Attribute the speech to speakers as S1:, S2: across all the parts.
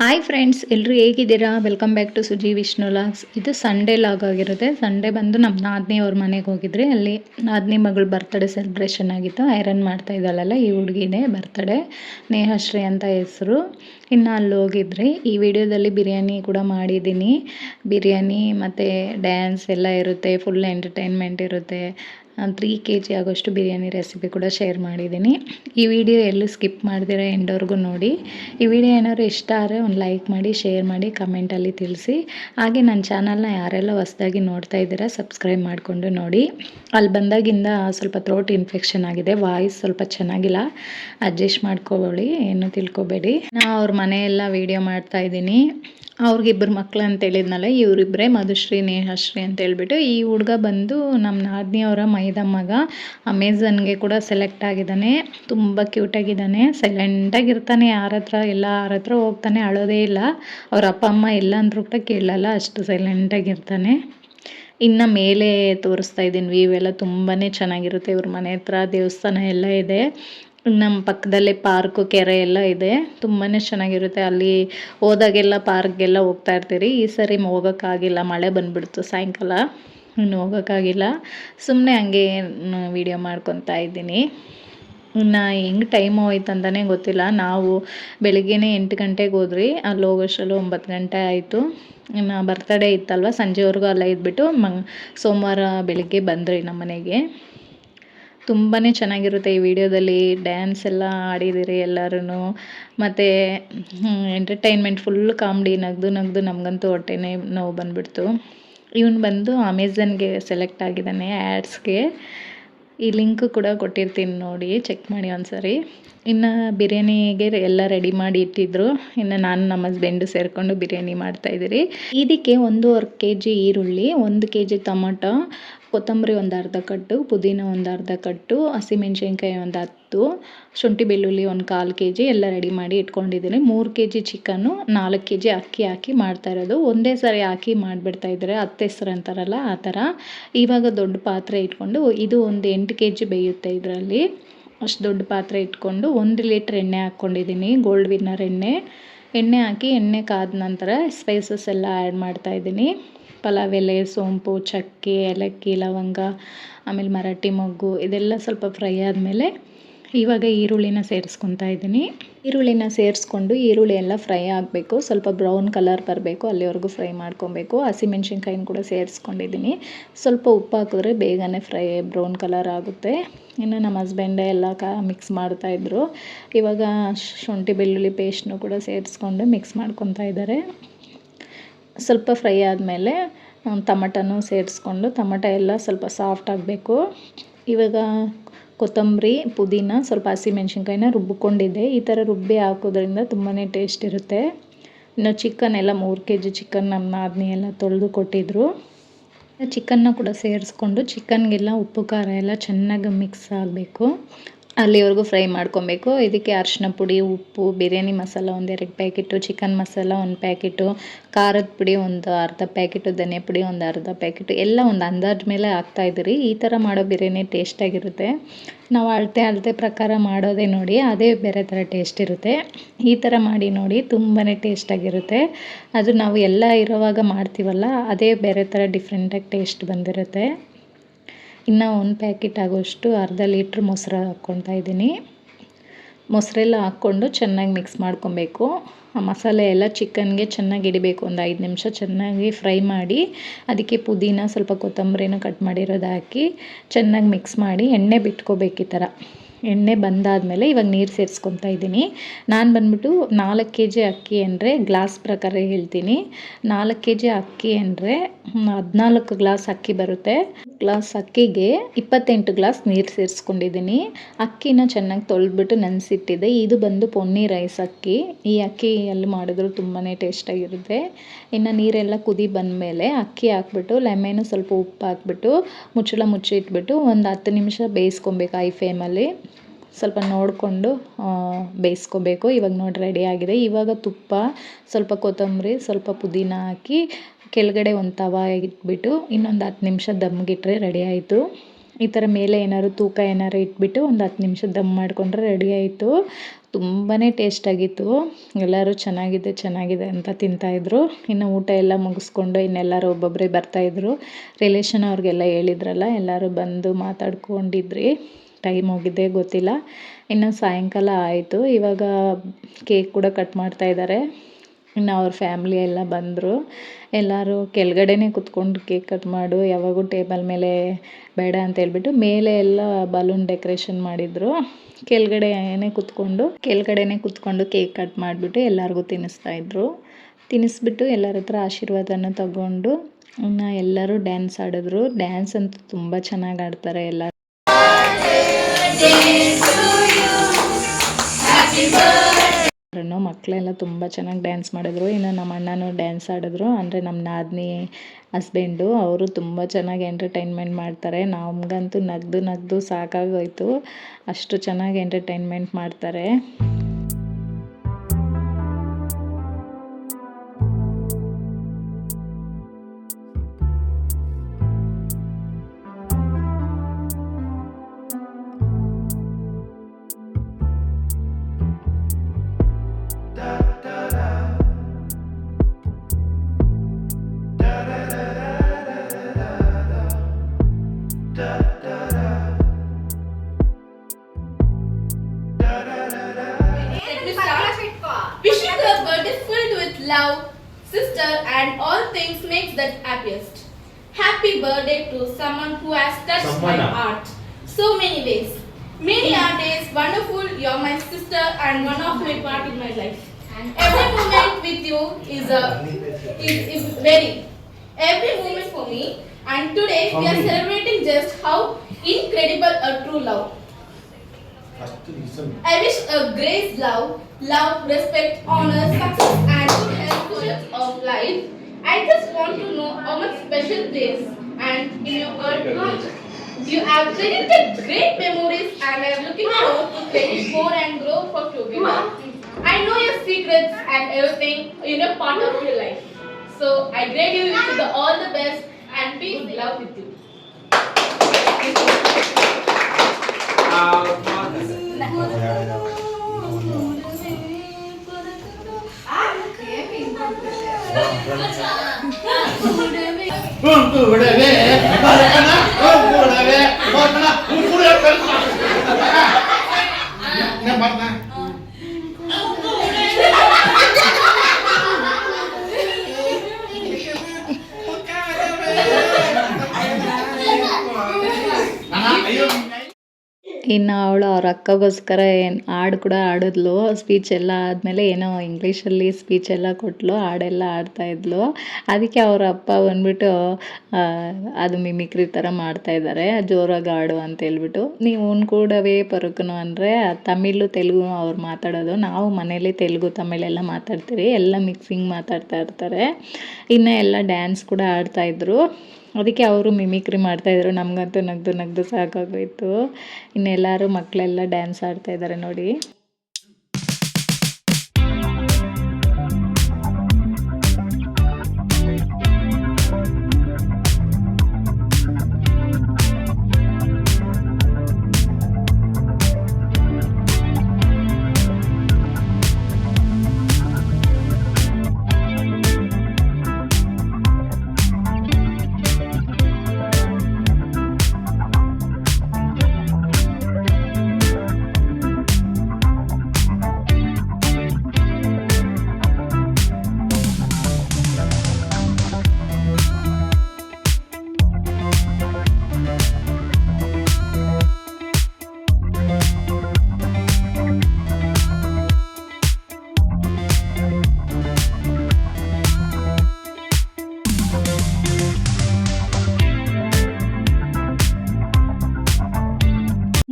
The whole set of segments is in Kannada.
S1: ಹಾಯ್ ಫ್ರೆಂಡ್ಸ್ ಎಲ್ಲರೂ ಹೇಗಿದ್ದೀರಾ? Welcome back to Suji Vishnu logs ಇದು ಸಂಡೇ ಲಾಗ್ ಆಗಿರುತ್ತೆ. ಸಂಡೇ ಬಂದು ನಮ್ಮ ನಾದಿನಿ ಅವ್ರ ಮನೆಗೆ ಹೋಗಿದ್ರಿ ಅಲ್ಲಿ ನಾದಿನಿ ಮಗಳು ಬರ್ತಡೇ ಸೆಲೆಬ್ರೇಷನ್ ಆಗಿತ್ತು. ಐರನ್ ಮಾಡ್ತಾ ಇದ್ದಾಳಲ್ಲ, ಈ ಹುಡುಗಿನೇ ಬರ್ತಡೇ ನೇಹಶ್ರೀ ಅಂತ ಹೆಸರು. ಇನ್ನು ಅಲ್ಲಿ ಹೋಗಿದ್ರಿ. ಈ ವಿಡಿಯೋದಲ್ಲಿ ಬಿರಿಯಾನಿ ಕೂಡ ಮಾಡಿದ್ದೀನಿ. ಬಿರಿಯಾನಿ ಮತ್ತು ಡ್ಯಾನ್ಸ್ ಎಲ್ಲ ಇರುತ್ತೆ ಫುಲ್ ಎಂಟರ್ಟೈನ್ಮೆಂಟ್ ಇರುತ್ತೆ. ತ್ರೀ ಕೆ ಜಿ ಆಗೋಷ್ಟು ಬಿರಿಯಾನಿ ರೆಸಿಪಿ ಕೂಡ ಶೇರ್ ಮಾಡಿದ್ದೀನಿ. ಈ ವಿಡಿಯೋ ಎಲ್ಲೂ ಸ್ಕಿಪ್ ಮಾಡಿದಿರೋ ಎಂಡೋರ್ಗೂ ನೋಡಿ. ಈ ವಿಡಿಯೋ ಏನಾದ್ರು ಇಷ್ಟ ಆದರೆ ಒಂದು ಲೈಕ್ ಮಾಡಿ ಶೇರ್ ಮಾಡಿ ಕಮೆಂಟಲ್ಲಿ ತಿಳಿಸಿ. ಹಾಗೆ ನನ್ನ ಚಾನಲ್ನ ಯಾರೆಲ್ಲ ಹೊಸ್ದಾಗಿ ನೋಡ್ತಾ ಇದ್ದೀರಾ ಸಬ್ಸ್ಕ್ರೈಬ್ ಮಾಡಿಕೊಂಡು ನೋಡಿ. ಅಲ್ಲಿ ಬಂದಾಗಿಂದ ಸ್ವಲ್ಪ ಥ್ರೋಟ್ ಇನ್ಫೆಕ್ಷನ್ ಆಗಿದೆ ವಾಯ್ಸ್ ಸ್ವಲ್ಪ ಚೆನ್ನಾಗಿಲ್ಲ. ಅಡ್ಜಸ್ಟ್ ಮಾಡ್ಕೊಬೇಡಿ ಏನು ತಿಳ್ಕೊಬೇಡಿ. ನಾನು ಅವ್ರ ಮನೆಯೆಲ್ಲ ವೀಡಿಯೋ ಮಾಡ್ತಾ ಇದ್ದೀನಿ. ಅವ್ರಿಗಿಬ್ಬರು ಮಕ್ಳು ಅಂತ ಹೇಳಿದ್ನಲ್ಲ ಇವರಿಬ್ಬರೇ ಮಧುಶ್ರೀ, ನೇಹಶ್ರೀ ಅಂತ ಹೇಳ್ಬಿಟ್ಟು ಈ ಹುಡುಗ ಬಂದು ನಮ್ಮ ನಾದಿನಿ ಅವರ ಮೈದ ಮಗ ಅಮೆಝನ್ಗೆ ಕೂಡ ಸೆಲೆಕ್ಟ್ ಆಗಿದ್ದಾನೆ. ತುಂಬ ಕ್ಯೂಟಾಗಿದ್ದಾನೆ ಸೈಲೆಂಟಾಗಿರ್ತಾನೆ ಯಾರ ಹತ್ರ ಎಲ್ಲ ಯಾರ ಹತ್ರ ಹೋಗ್ತಾನೆ, ಅಳೋದೇ ಇಲ್ಲ. ಅವ್ರ ಅಪ್ಪ, ಅಮ್ಮ ಇಲ್ಲ ಅಂದ್ರೂ ಕೂಡ ಕೇಳಲ್ಲ, ಅಷ್ಟು ಸೈಲೆಂಟಾಗಿರ್ತಾನೆ ಇನ್ನು ಮೇಲೆ ತೋರಿಸ್ತಾ ಇದ್ದೀನಿ, ವ್ಯೂ ಎಲ್ಲ ತುಂಬಾ ಚೆನ್ನಾಗಿರುತ್ತೆ. ಇವ್ರ ಮನೆ ಹತ್ರ, ದೇವಸ್ಥಾನ ಎಲ್ಲ ಇದೆ. ನಮ್ಮ ಪಕ್ಕದಲ್ಲೇ ಪಾರ್ಕು, ಕೆರೆ ಎಲ್ಲ ಇದೆ. ತುಂಬಾ ಚೆನ್ನಾಗಿರುತ್ತೆ. ಅಲ್ಲಿ ಹೋದಾಗೆಲ್ಲ ಪಾರ್ಕ್ಗೆಲ್ಲ ಹೋಗ್ತಾ ಇರ್ತೀರಿ. ಈ ಸರಿ ಹೋಗೋಕ್ಕಾಗಿಲ್ಲ. ಮಳೆ ಬಂದುಬಿಡ್ತು ಸಾಯಂಕಾಲ. ಇನ್ನು ಹೋಗೋಕ್ಕಾಗಿಲ್ಲ. ಸುಮ್ಮನೆ ಹಂಗೆ ವೀಡಿಯೋ ಮಾಡ್ಕೊತಾ ಇದ್ದೀನಿ. ಇನ್ನು ಹೆಂಗೆ ಟೈಮ್ ಹೋಯ್ತು ಅಂತಲೇ ಗೊತ್ತಿಲ್ಲ. ನಾವು ಬೆಳಗ್ಗೆನೇ ಎಂಟು ಗಂಟೆಗೆ ಹೋದ್ರಿ ಅಲ್ಲಿ ಹೋಗೋಷ್ಟಲ್ಲೂ ಒಂಬತ್ತು ಗಂಟೆ ಆಯಿತು. ಇನ್ನು ಬರ್ತಡೇ ಇತ್ತಲ್ವ? ಸಂಜೆವರೆಗೂ ಅಲ್ಲೇ ಇದ್ಬಿಟ್ಟು ಮಂಗ್ ಸೋಮವಾರ ಬೆಳಗ್ಗೆ ಬಂದ್ರಿ ನಮ್ಮ ಮನೆಗೆ ತುಂಬಾ ಚೆನ್ನಾಗಿರುತ್ತೆ ಈ ವಿಡಿಯೋದಲ್ಲಿ. ಡ್ಯಾನ್ಸ್ ಎಲ್ಲ ಆಡಿದ್ದೀರಿ ಎಲ್ಲರೂ ಮತ್ತು ಎಂಟರ್ಟೈನ್ಮೆಂಟ್ ಫುಲ್ ಕಾಮಿಡಿ ನಗ್ದು ನಗ್ದು ನಮಗಂತೂ ಹೊಟ್ಟೆನೇ ನೋವು ಬಂದುಬಿಡ್ತು. ಇವನು ಬಂದು ಅಮೆಝನ್ಗೆ ಸೆಲೆಕ್ಟ್ ಆಗಿದ್ದಾನೆ ಆ್ಯಡ್ಸ್ಗೆ ಈ ಲಿಂಕ್ ಕೂಡ ಕೊಟ್ಟಿರ್ತೀನಿ ನೋಡಿ ಚೆಕ್ ಮಾಡಿ ಒಂದ್ಸರಿ. ಇನ್ನು ಬಿರಿಯಾನಿಗೆ ಎಲ್ಲ ರೆಡಿ ಮಾಡಿ ಇಟ್ಟಿದ್ರು. ಇನ್ನು ನಾನು ನಮ್ಮ ಹಸ್ಬೆಂಡು ಸೇರಿಕೊಂಡು ಬಿರಿಯಾನಿ ಮಾಡ್ತಾಯಿದ್ದೀರಿ ಇದಕ್ಕೆ ಒಂದೂವರೆ ಕೆ ಜಿ ಈರುಳ್ಳಿ, ಒಂದು ಕೆ ಜಿ ಟೊಮೊಟೊ ಕೊತ್ತಂಬರಿ ಒಂದು ಅರ್ಧ ಕಟ್ಟು, ಪುದೀನ ಒಂದು ಅರ್ಧ ಕಟ್ಟು, ಹಸಿಮೆಣ್ಸಿನ್ಕಾಯಿ ಒಂದು ಹತ್ತು, ಶುಂಠಿ ಬೆಳ್ಳುಳ್ಳಿ ಒಂದು ಕಾಲು ಕೆ ಜಿ ಎಲ್ಲ ರೆಡಿ ಮಾಡಿ ಇಟ್ಕೊಂಡಿದ್ದೀನಿ. ಮೂರು ಕೆ ಜಿ ಚಿಕನ್ನು ನಾಲ್ಕು ಕೆ ಜಿ ಅಕ್ಕಿ ಹಾಕಿ ಮಾಡ್ತಾ ಇರೋದು. ಒಂದೇ ಸಾರಿ ಹಾಕಿ ಮಾಡಿಬಿಡ್ತಾ ಇದ್ದಾರೆ ಹತ್ತು ಹೆಸ್ರು ಅಂತಾರಲ್ಲ ಆ ಥರ. ಇವಾಗ ದೊಡ್ಡ ಪಾತ್ರೆ ಇಟ್ಕೊಂಡು, ಇದು ಒಂದು ಎಂಟು ಕೆ ಜಿ ಬೇಯುತ್ತೆ ಇದರಲ್ಲಿ. ಅಷ್ಟು ದೊಡ್ಡ ಪಾತ್ರೆ ಇಟ್ಕೊಂಡು ಒಂದು ಲೀಟ್ರ್ ಎಣ್ಣೆ ಹಾಕ್ಕೊಂಡಿದ್ದೀನಿ ಗೋಲ್ಡ್ ವಿನ್ನರ್ ಎಣ್ಣೆ. ಎಣ್ಣೆ ಹಾಕಿ ಎಣ್ಣೆ ಕಾದ ನಂತರ ಸ್ಪೈಸಸ್ ಎಲ್ಲ ಆ್ಯಡ್ ಮಾಡ್ತಾಯಿದ್ದೀನಿ ಪಲಾವ್ ಎಲೆ ಸೋಂಪು, ಚಕ್ಕೆ, ಏಲಕ್ಕಿ, ಲವಂಗ, ಆಮೇಲೆ ಮರಾಠಿ ಮೊಗ್ಗು ಇದೆಲ್ಲ ಸ್ವಲ್ಪ ಫ್ರೈ ಆದಮೇಲೆ ಇವಾಗ ಈರುಳ್ಳಿನ ಸೇರಿಸ್ಕೊತಾ ಇದ್ದೀನಿ. ಈರುಳ್ಳಿನ ಸೇರಿಸ್ಕೊಂಡು ಈರುಳ್ಳಿ ಎಲ್ಲ ಫ್ರೈ ಆಗಬೇಕು. ಸ್ವಲ್ಪ ಬ್ರೌನ್ ಕಲರ್ ಬರಬೇಕು, ಅಲ್ಲಿವರೆಗೂ ಫ್ರೈ ಮಾಡ್ಕೊಬೇಕು. ಹಸಿಮೆಣ್ಸಿನ್ಕಾಯಿನ ಕೂಡ ಸೇರಿಸ್ಕೊಂಡಿದ್ದೀನಿ. ಸ್ವಲ್ಪ ಉಪ್ಪು ಹಾಕಿದ್ರೆ ಬೇಗನೆ ಫ್ರೈ ಬ್ರೌನ್ ಕಲರ್ ಆಗುತ್ತೆ. ಇನ್ನು ನಮ್ಮ ಹಸ್ಬೆಂಡೇ ಎಲ್ಲ ಕಾ ಮಿಕ್ಸ್ ಮಾಡ್ತಾಯಿದ್ರು ಇವಾಗ ಶುಂಠಿ ಬೆಳ್ಳುಳ್ಳಿ ಪೇಸ್ಟ್ನು ಕೂಡ ಸೇರಿಸ್ಕೊಂಡು ಮಿಕ್ಸ್ ಮಾಡ್ಕೊತಾ ಇದ್ದಾರೆ. ಸ್ವಲ್ಪ ಫ್ರೈ ಆದಮೇಲೆ ಟಮಟನೂ ಸೇರಿಸ್ಕೊಂಡು ಟಮಟ ಎಲ್ಲ ಸ್ವಲ್ಪ ಸಾಫ್ಟ್ ಆಗಬೇಕು. ಇವಾಗ ಕೊತ್ತಂಬರಿ, ಪುದೀನ, ಸ್ವಲ್ಪ ಹಸಿಮೆಣ್ಸಿನ್ಕಾಯಿನ ರುಬ್ಬಿಕೊಂಡಿದ್ದೆ. ಈ ಥರ ರುಬ್ಬಿ ಹಾಕೋದ್ರಿಂದ ತುಂಬಾ ಟೇಸ್ಟ್ ಇರುತ್ತೆ. ಇನ್ನು ಚಿಕನ್ ಎಲ್ಲ ಮೂರು ಕೆ ಜಿ ಚಿಕನ್ ನಮ್ಮ ನಾದಿನಿ ಎಲ್ಲ ತೊಳೆದು ಕೊಟ್ಟಿದ್ದರು ಚಿಕನ್ನ ಕೂಡ ಸೇರಿಸ್ಕೊಂಡು ಚಿಕನ್ಗೆಲ್ಲ ಉಪ್ಪು ಖಾರ ಎಲ್ಲ ಚೆನ್ನಾಗಿ ಮಿಕ್ಸ್ ಆಗಬೇಕು. ಅಲ್ಲಿವರೆಗೂ ಫ್ರೈ ಮಾಡ್ಕೊಬೇಕು. ಇದಕ್ಕೆ ಅರಿಶಿನ ಪುಡಿ, ಉಪ್ಪು, ಬಿರಿಯಾನಿ ಮಸಾಲ ಒಂದೆರಡು ಪ್ಯಾಕೆಟು, ಚಿಕನ್ ಮಸಾಲ ಒಂದು ಪ್ಯಾಕೆಟು, ಖಾರದ ಪುಡಿ ಒಂದು ಅರ್ಧ ಪ್ಯಾಕೆಟು, ಧನಿಯ ಪುಡಿ ಒಂದು ಅರ್ಧ ಪ್ಯಾಕೆಟು, ಎಲ್ಲ ಒಂದು ಅಂದಾಜು ಮೇಲೆ ಹಾಕ್ತಾಯಿದ್ದೀರಿ ಈ ಥರ ಮಾಡೋ ಬಿರಿಯಾನಿ ಟೇಸ್ಟಾಗಿರುತ್ತೆ ನಾವು ಅಳತೆ ಅಳತೆ ಪ್ರಕಾರ ಮಾಡೋದೇ ನೋಡಿ ಅದೇ ಬೇರೆ ಥರ ಟೇಸ್ಟ್ ಇರುತ್ತೆ. ಈ ಥರ ಮಾಡಿ ನೋಡಿ ತುಂಬಾ ಟೇಸ್ಟಾಗಿರುತ್ತೆ ಅದು ನಾವು ಎಲ್ಲ ಇರುವಾಗ ಮಾಡ್ತೀವಲ್ಲ, ಅದೇ ಬೇರೆ ಥರ ಡಿಫ್ರೆಂಟಾಗಿ ಟೇಸ್ಟ್ ಬಂದಿರುತ್ತೆ. ಇನ್ನು ಒಂದು ಪ್ಯಾಕೆಟ್ ಆಗೋಷ್ಟು ಅರ್ಧ ಲೀಟ್ರ್ ಮೊಸರು ಹಾಕ್ಕೊತಾ ಇದ್ದೀನಿ. ಮೊಸರೆಲ್ಲ ಹಾಕ್ಕೊಂಡು ಚೆನ್ನಾಗಿ ಮಿಕ್ಸ್ ಮಾಡ್ಕೊಬೇಕು. ಆ ಮಸಾಲೆ ಎಲ್ಲ ಚಿಕನ್ಗೆ ಚೆನ್ನಾಗಿ ಹಿಡಿಬೇಕು. ಒಂದು ಐದು ನಿಮಿಷ ಚೆನ್ನಾಗಿ ಫ್ರೈ ಮಾಡಿ ಅದಕ್ಕೆ ಪುದೀನ, ಸ್ವಲ್ಪ ಕೊತ್ತಂಬರಿನ ಕಟ್ ಮಾಡಿರೋದು ಹಾಕಿ ಚೆನ್ನಾಗಿ ಮಿಕ್ಸ್ ಮಾಡಿ ಎಣ್ಣೆ ಬಿಟ್ಕೋಬೇಕು ಈ ಥರ. ಎಣ್ಣೆ ಬಂದಾದಮೇಲೆ ಇವಾಗ ನೀರು ಸೇರಿಸ್ಕೊತಾ ಇದ್ದೀನಿ. ನಾನು ಬಂದ್ಬಿಟ್ಟು ನಾಲ್ಕು ಕೆ ಜಿ ಅಕ್ಕಿ ಅಂದರೆ ಗ್ಲಾಸ್ ಪ್ರಕಾರ ಹೇಳ್ತೀನಿ. ನಾಲ್ಕು ಕೆ ಜಿ ಅಕ್ಕಿ ಅಂದರೆ ಹದಿನಾಲ್ಕು ಗ್ಲಾಸ್ ಅಕ್ಕಿ ಬರುತ್ತೆ. ಗ್ಲಾಸ್ ಅಕ್ಕಿಗೆ ಇಪ್ಪತ್ತೆಂಟು ಗ್ಲಾಸ್ ನೀರು ಸೇರಿಸ್ಕೊಂಡಿದ್ದೀನಿ. ಅಕ್ಕಿನ ಚೆನ್ನಾಗಿ ತೊಳೆದ್ಬಿಟ್ಟು ನೆನೆಸಿಟ್ಟಿದ್ದೆ ಇದು ಬಂದು ಪೊನ್ನಿ ರೈಸ್ ಅಕ್ಕಿ. ಈ ಅಕ್ಕಿಯಲ್ಲಿ ಮಾಡಿದ್ರು ತುಂಬಾ ಟೇಸ್ಟಾಗಿರುತ್ತೆ ಇನ್ನು ನೀರೆಲ್ಲ ಕುದಿ ಬಂದಮೇಲೆ ಅಕ್ಕಿ ಹಾಕ್ಬಿಟ್ಟು, ಲೆಮೆನು ಸ್ವಲ್ಪ ಉಪ್ಪು ಹಾಕ್ಬಿಟ್ಟು, ಮುಚ್ಚಳ ಮುಚ್ಚಿಟ್ಬಿಟ್ಟು ಒಂದು ಹತ್ತು ನಿಮಿಷ ಬೇಯಿಸ್ಕೊಬೇಕು ಐ ಫ್ಲೇಮಲ್ಲಿ. ಸ್ವಲ್ಪ ನೋಡಿಕೊಂಡು ಬೇಯಿಸ್ಕೋಬೇಕು. ಇವಾಗ ನೋಡಿ ರೆಡಿ ಆಗಿದೆ. ಇವಾಗ ತುಪ್ಪ, ಸ್ವಲ್ಪ ಕೊತ್ತಂಬರಿ, ಸ್ವಲ್ಪ ಪುದೀನ ಹಾಕಿ ಕೆಳಗಡೆ ಒಂದು ತವ ಇಟ್ಬಿಟ್ಟು ಇನ್ನೊಂದು ಹತ್ತು ನಿಮಿಷ ದಮ್ಗಿಟ್ರೆ ರೆಡಿ ಆಯಿತು. ಈ ಥರ ಮೇಲೆ ಏನಾದ್ರು ತೂಕ ಏನಾದ್ರು ಇಟ್ಬಿಟ್ಟು ಒಂದು ಹತ್ತು ನಿಮಿಷ ದಮ್ ಮಾಡಿಕೊಂಡ್ರೆ ರೆಡಿ ಆಯಿತು. ತುಂಬಾ ಟೇಸ್ಟಾಗಿತ್ತು ಎಲ್ಲರೂ ಚೆನ್ನಾಗಿದೆ ಚೆನ್ನಾಗಿದೆ ಅಂತ ತಿಂತಾಯಿದ್ರು ಇನ್ನು ಊಟ ಎಲ್ಲ ಮುಗಿಸ್ಕೊಂಡು ಇನ್ನೆಲ್ಲರೂ ಒಬ್ಬೊಬ್ಬರೇ ಬರ್ತಾಯಿದ್ರು ರಿಲೇಷನ್ ಅವ್ರಿಗೆಲ್ಲ ಹೇಳಿದ್ರಲ್ಲ, ಎಲ್ಲರೂ ಬಂದು ಮಾತಾಡ್ಕೊಂಡಿದ್ರಿ. ಟೈಮ್ ಹೋಗಿದ್ದೇ ಗೊತ್ತಿಲ್ಲ. ಇನ್ನು ಸಾಯಂಕಾಲ ಆಯಿತು. ಇವಾಗ ಕೇಕ್ ಕೂಡ ಕಟ್ ಮಾಡ್ತಾ ಇದ್ದಾರೆ. ಇನ್ನು ಅವ್ರ ಫ್ಯಾಮ್ಲಿ ಎಲ್ಲ ಬಂದರು. ಎಲ್ಲರೂ ಕೆಳಗಡೆನೇ ಕುತ್ಕೊಂಡು ಕೇಕ್ ಕಟ್ ಮಾಡು, ಯಾವಾಗೂ ಟೇಬಲ್ ಮೇಲೆ ಬೇಡ ಅಂತ ಹೇಳ್ಬಿಟ್ಟು ಮೇಲೆ ಎಲ್ಲ ಬಲೂನ್ ಡೆಕೋರೇಷನ್ ಮಾಡಿದರು. ಕೆಳಗಡೆ ಏನೇ ಕುತ್ಕೊಂಡು, ಕೆಳಗಡೆನೇ ಕುತ್ಕೊಂಡು ಕೇಕ್ ಕಟ್ ಮಾಡಿಬಿಟ್ಟು ಎಲ್ಲರಿಗೂ ತಿನ್ನಿಸ್ತಾಯಿದ್ರು ತಿನ್ನಿಸ್ಬಿಟ್ಟು ಎಲ್ಲರ ಹತ್ರ ಆಶೀರ್ವಾದನ ತಗೊಂಡು ಇನ್ನು ಎಲ್ಲರೂ ಡ್ಯಾನ್ಸ್ ಆಡಿದ್ರು. ಡ್ಯಾನ್ಸ್ ಅಂತೂ ತುಂಬ ಚೆನ್ನಾಗಿ ಆಡ್ತಾರೆ ಎಲ್ಲ ಮಕ್ಕಳೆಲ್ಲ ತುಂಬ ಚೆನ್ನಾಗಿ ಡ್ಯಾನ್ಸ್ ಮಾಡಿದ್ರು. ಇನ್ನು ನಮ್ಮ ಅಣ್ಣನೂ ಡ್ಯಾನ್ಸ್ ಆಡಿದ್ರು. ಅಂದರೆ ನಮ್ಮ ನಾದಿನಿ ಹಸ್ಬೆಂಡು ಅವರು ತುಂಬ ಚೆನ್ನಾಗಿ ಎಂಟರ್ಟೈನ್ಮೆಂಟ್ ಮಾಡ್ತಾರೆ. ನಮಗಂತೂ ನಗ್ದು ನಗ್ದು ಸಾಕಾಗೋಯ್ತು. ಅಷ್ಟು ಚೆನ್ನಾಗಿ ಎಂಟರ್ಟೈನ್ಮೆಂಟ್ ಮಾಡ್ತಾರೆ.
S2: love, sister and all things makes that happiest. Happy birthday to someone who has touched my heart. So many ways. Many are mm. days wonderful, you're my sister and one of my part in my life. Every moment with you is a is, is very every moment for me and today we are celebrating just how incredible a true love. I wish a grace love, love, respect, honor, success of life. I just want to know how much special days and in your heart. You have created great memories and I am looking forward to cherish more and grow for together. I know your secrets and everything in a part of your life. So I grade you the all the best and peace, love with you.
S3: ಕೂಡವೇ ಬರಕನ
S1: ಇನ್ನು ಅವಳು ಅವ್ರ ಅಕ್ಕಗೋಸ್ಕರ ಏನು ಹಾಡು ಕೂಡ ಆಡಿದ್ಲು ಸ್ಪೀಚ್ ಎಲ್ಲ ಆದಮೇಲೆ ಏನೋ ಇಂಗ್ಲೀಷಲ್ಲಿ ಸ್ಪೀಚ್ ಎಲ್ಲ ಕೊಟ್ಲು, ಹಾಡೆಲ್ಲ ಆಡ್ತಾ ಇದ್ಲು. ಅದಕ್ಕೆ ಅವ್ರ ಅಪ್ಪ ಬಂದ್ಬಿಟ್ಟು ಅದು ಮಿಮಿಕ್ರಿ ಥರ ಮಾಡ್ತಾ ಇದ್ದಾರೆ ಜೋರಾಗಿ ಹಾಡು ಅಂತ ಹೇಳ್ಬಿಟ್ಟು. ನೀವು ಉನ್ ಕೂಡವೇ ಪರಕನು ಅಂದರೆ, ತಮಿಳು, ತೆಲುಗು ಅವ್ರು ಮಾತಾಡೋದು. ನಾವು ಮನೇಲಿ ತೆಲುಗು ತಮಿಳೆಲ್ಲ ಮಾತಾಡ್ತೀರಿ ಎಲ್ಲ ಮಿಕ್ಸಿಂಗ್ ಮಾತಾಡ್ತಾ ಇರ್ತಾರೆ. ಇನ್ನು ಎಲ್ಲ ಡ್ಯಾನ್ಸ್ ಕೂಡ ಆಡ್ತಾಯಿದ್ರು ಅದಕ್ಕೆ ಅವರು ಮಿಮಿಕ್ರಿ ಮಾಡ್ತಾಯಿದ್ರು ನಮಗಂತೂ ನಗ್ದು ನಗ್ದು ಸಾಕಾಗೋಯಿತು. ಇನ್ನೆಲ್ಲರೂ ಮಕ್ಕಳೆಲ್ಲ ಡ್ಯಾನ್ಸ್ ಆಡ್ತಾ ಇದ್ದಾರೆ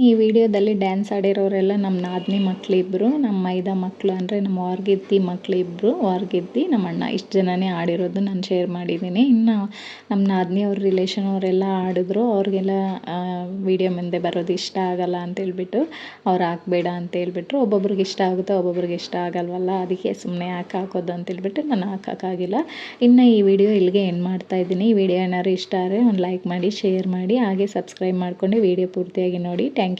S1: ನೋಡಿ ವಿಡಿಯೋದಲ್ಲಿ ಡ್ಯಾನ್ಸ್ ಆಡಿರೋರೆಲ್ಲ ನಮ್ಮ ನಾದಿನಿ ಮಕ್ಕಳಿಬ್ಬರು ನಮ್ಮ ಮೈದಾ ಮಕ್ಕಳು ಅಂದರೆ ನಮ್ಮ ವಾರ್ಗಿತ್ತಿ ಮಕ್ಕಳಿಬ್ಬರು ವಾರ್ಗಿತ್ತಿ ನಮ್ಮ ಅಣ್ಣ. ಇಷ್ಟು ಜನನೇ ಆಡಿರೋದು ನಾನು ಶೇರ್ ಮಾಡಿದ್ದೀನಿ ಇನ್ನು ನಮ್ಮ ನಾದಿನಿ ಅವ್ರ ರಿಲೇಷನ್ ಅವರೆಲ್ಲ ಆಡಿದ್ರು, ಅವ್ರಿಗೆಲ್ಲ ವಿಡಿಯೋ ಮುಂದೆ ಬರೋದು ಇಷ್ಟ ಆಗಲ್ಲ ಅಂತೇಳ್ಬಿಟ್ಟು ಅವ್ರು ಹಾಕ್ಬೇಡ ಅಂತ ಹೇಳ್ಬಿಟ್ರು. ಒಬ್ಬೊಬ್ರಿಗೆ ಇಷ್ಟ ಆಗುತ್ತೆ, ಒಬ್ಬೊಬ್ರಿಗೆ ಇಷ್ಟ ಆಗಲ್ವಲ್ಲ, ಅದಕ್ಕೆ ಸುಮ್ಮನೆ ಯಾಕೆ ಹಾಕೋದು ಅಂತೇಳ್ಬಿಟ್ಟು ನಾನು ಹಾಕೋಕ್ಕಾಗಿಲ್ಲ ಇನ್ನು ಈ ವಿಡಿಯೋ ಇಲ್ಲಿಗೆ ಏನು ಮಾಡ್ತಾ ಇದ್ದೀನಿ. ಈ ವಿಡಿಯೋ ಏನಾದ್ರು ಇಷ್ಟ ಆದರೆ ಒಂದು ಲೈಕ್ ಮಾಡಿ ಶೇರ್ ಮಾಡಿ, ಹಾಗೆ ಸಬ್ಸ್ಕ್ರೈಬ್ ಮಾಡ್ಕೊಂಡು ವಿಡಿಯೋ ಪೂರ್ತಿಯಾಗಿ ನೋಡಿ. Thank you